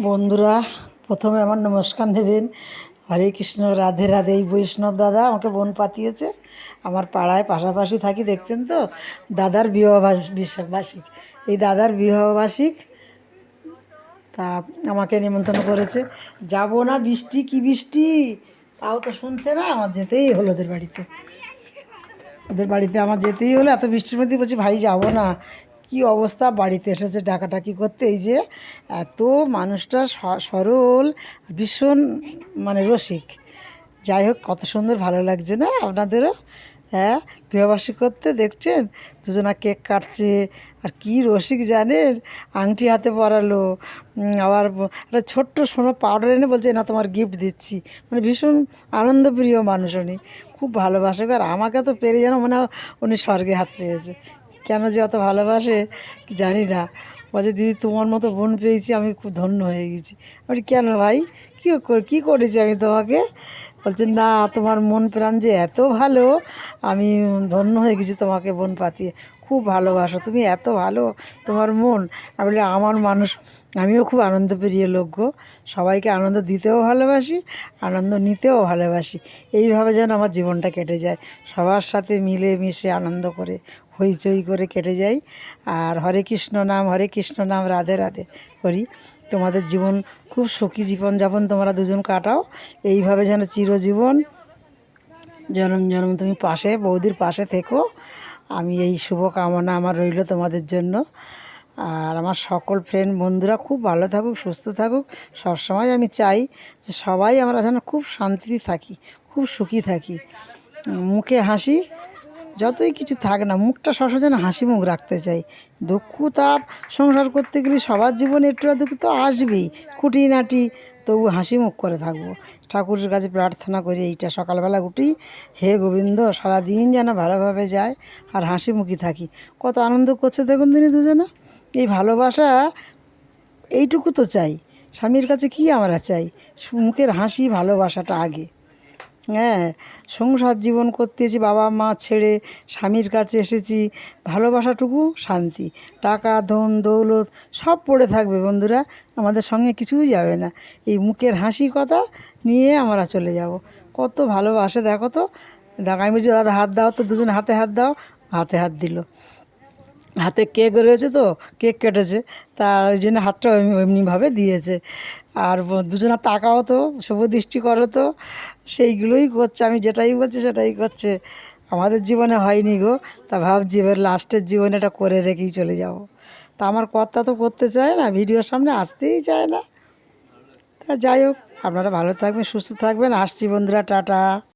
বন্ধুরা, প্রথমে আমার নমস্কার নেবেন। হরে কৃষ্ণ, রাধে রাধে। এই বৈষ্ণব দাদা আমাকে বোন পাতিয়েছে। আমার পাড়ায় পাশাপাশি থাকি, দেখছেন তো? দাদার বিবাহ বার্ষিক এই দাদার বিবাহ বার্ষিক তা আমাকে নিমন্ত্রণ করেছে। যাব না, বৃষ্টি কি বৃষ্টি? তাও তো শুনছে না, আমার যেতেই হলো ওদের বাড়িতে। ওদের বাড়িতে আমার যেতেই হলো, এত বৃষ্টির মধ্যে বলছি, ভাই, যাব না। কি অবস্থা বাড়িতে এসেছে ডাকাটাকি করতে? এই যে এত মানুষটা সরল, ভীষণ মানে রসিক। যাই হোক, কত সুন্দর, ভালো লাগছে না আপনাদেরও? হ্যাঁ বিবাহবাসী করতে দেখছেন? দুজনা কেক কাটছে, আর কি রসিক জানেন? আংটি হাতে পরালো আবার একটা ছোট্ট সোনো পাউডার এনে বলছে, না, তোমার গিফট দিচ্ছি। মানে ভীষণ আনন্দপ্রিয় মানুষ উনি। খুব ভালোবাসে। আর আমাকে তো পেরে যেন মনে হয় উনি স্বর্গে হাত পেয়েছে। কেন যে অত ভালোবাসে জানি না। বলছে দিদি, তোমার মতো বোন পেয়েছি, আমি খুব ধন্য হয়ে গেছি। আমি কেন ভাই? কী কী করেছি আমি তোমাকে? বলছে, না, তোমার মন প্রাণ যে এত ভালো, আমি ধন্য হয়ে গেছি তোমাকে বোন পাতিয়ে। খুব ভালোবাসো, তুমি এত ভালো, তোমার মন। আমি বলি, আমার মানুষ, আমিও খুব আনন্দপ্রিয় লোক গো। সবাইকে আনন্দ দিতেও ভালোবাসি, আনন্দ নিতেও ভালোবাসি। এইভাবে যেন আমার জীবনটা কেটে যায়। সবার সাথে মিলে মিশে আনন্দ করে, হইচই করে কেটে যাই। আর হরে কৃষ্ণ নাম, হরে কৃষ্ণ নাম, রাধে রাধে করি। তোমাদের জীবন, খুব সুখী জীবনযাপন তোমরা দুজন কাটাও। এইভাবে যেন চিরজীবন জনম জনম তুমি পাশে, বৌদির পাশে থেকো। আমি এই শুভ কামনা আমার রইল তোমাদের জন্য। আর আমার সকল ফ্রেন্ড বন্ধুরা খুব ভালো থাকুক, সুস্থ থাকুক। সবসময় আমি চাই যে সবাই আমরা যেন খুব শান্তিতে থাকি, খুব সুখী থাকি। মুখে হাসি যতই কিছু থাক না, মুখটা সবসময় যেন হাসি মুখ রাখতে চাই। দুঃখ, তাপ সংসার করতে গেলে সবার জীবনে একটু দুঃখ তো আসবেই, খুঁটিনাটি তবু হাসি মুখ করে থাকব। ঠাকুরের কাছে প্রার্থনা করি এইটা, সকালবেলা উঠি, হে গোবিন্দ, সারাদিন যেন ভালোভাবে যায় আর হাসি মুখী থাকি। কত আনন্দ করছে দেখুন তিনি দুজনে। এই ভালোবাসা এইটুকু তো চাই। স্বামীর কাছে কি আমরা চাই? মুখের হাসি ভালোবাসাটা আগে। হ্যাঁ সংসার জীবন করতেছি, বাবা মা ছেড়ে, স্বামীর কাছে এসেছি, ভালোবাসাটুকু, শান্তি। টাকা, ধন, দৌলত সব পড়ে থাকবে বন্ধুরা, আমাদের সঙ্গে কিছুই যাবে না। এই মুখের হাসি কথা নিয়ে আমরা চলে যাব। কত ভালোবাসে, দেখো তো। দেখো, আমি বলছি দাদা হাত দাও তো, দুজন হাতে হাত দাও, হাতে হাত দিল। হাতে কেক রয়েছে তো, কেক কেটেছে, তা ওই জন্য হাতটা এমনি- এমনিভাবে দিয়েছে। আর দুজনা তাকাও তো শুভ দৃষ্টি করো তো, সেইগুলোই করছে, আমি যেটাই বলছি সেটাই করছে। আমাদের জীবনে হয়নি গো, তা ভাবছি এবার লাস্টের জীবনে এটা করে রেখেই চলে যাব। তা আমার কর্তা তো করতে চায় না, ভিডিওর সামনে আসতেই চায় না। তা যাই হোক, আপনারা ভালো থাকবেন, সুস্থ থাকবেন, আসছি বন্ধুরা, টাটা।